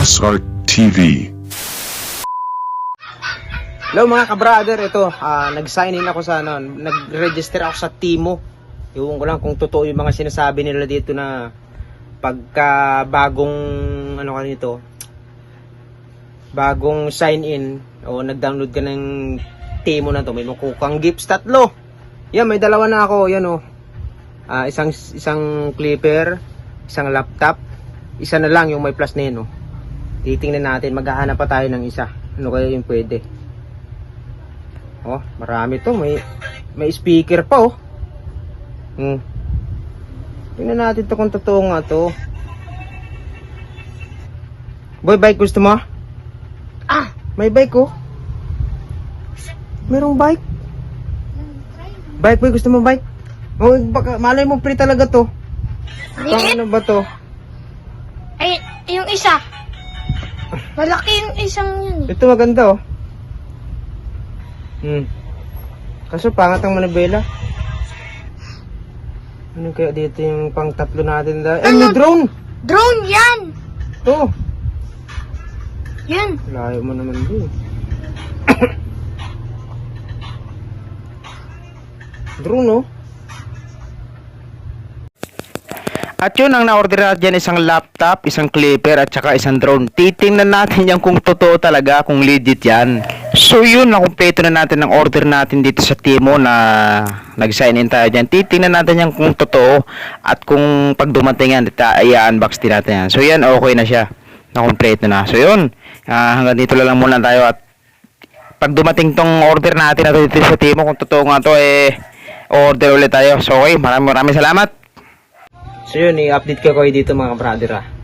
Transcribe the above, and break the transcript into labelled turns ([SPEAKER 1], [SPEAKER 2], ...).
[SPEAKER 1] Boss Art TV.
[SPEAKER 2] Hello mga ka-brother, ito, ah, nag-sign in ako sa ano, nag-register ako sa Timo. Iwan ko lang kung totoo yung mga sinasabi nila dito na pagka bagong ano ka nito, bagong sign in o nag-download ka ng Timo na to, may makukang gifts tatlo. Yan, may dalawa na ako, yan oh. Ah, isang isang clipper, isang laptop, isa na lang yung may plus neno. Titingnan natin, maghahanap pa tayo ng isa. Ano kaya yung pwede? Oh, marami to. May may speaker pa oh. Hmm. Tingnan natin to kung totoo nga to. Boy, bike gusto mo? Ah, may bike oh. Merong bike. Bike boy, gusto mo bike? Oh, baka malay mo free talaga to. Pang ano ba to?
[SPEAKER 3] Ay, yung isa. Malaki yung isang yun eh.
[SPEAKER 2] Ito maganda oh. Hmm. Kaso pangat ang manibela. Ano kaya dito yung pang tatlo natin dahil? Eh, may drone!
[SPEAKER 3] Drone yan!
[SPEAKER 2] To!
[SPEAKER 3] Yan.
[SPEAKER 2] Layo mo naman din. drone oh. At yun, ang na-order dyan, isang laptop, isang clipper, at saka isang drone. Titingnan natin yan kung totoo talaga, kung legit yan. So yun, nakumpleto na natin ang order natin dito sa Timo na nag-sign in tayo dyan. Titingnan natin yan kung totoo at kung pag dumating yan, i-unbox din natin yan. So yan, okay na siya. Nakumpleto na. So yun, ah, hanggang dito lang muna tayo at pag dumating tong order natin na dito sa Timo, kung totoo nga to, eh, order ulit tayo. So okay, maraming maraming salamat. So yun, i-update ko kayo dito mga brother ah.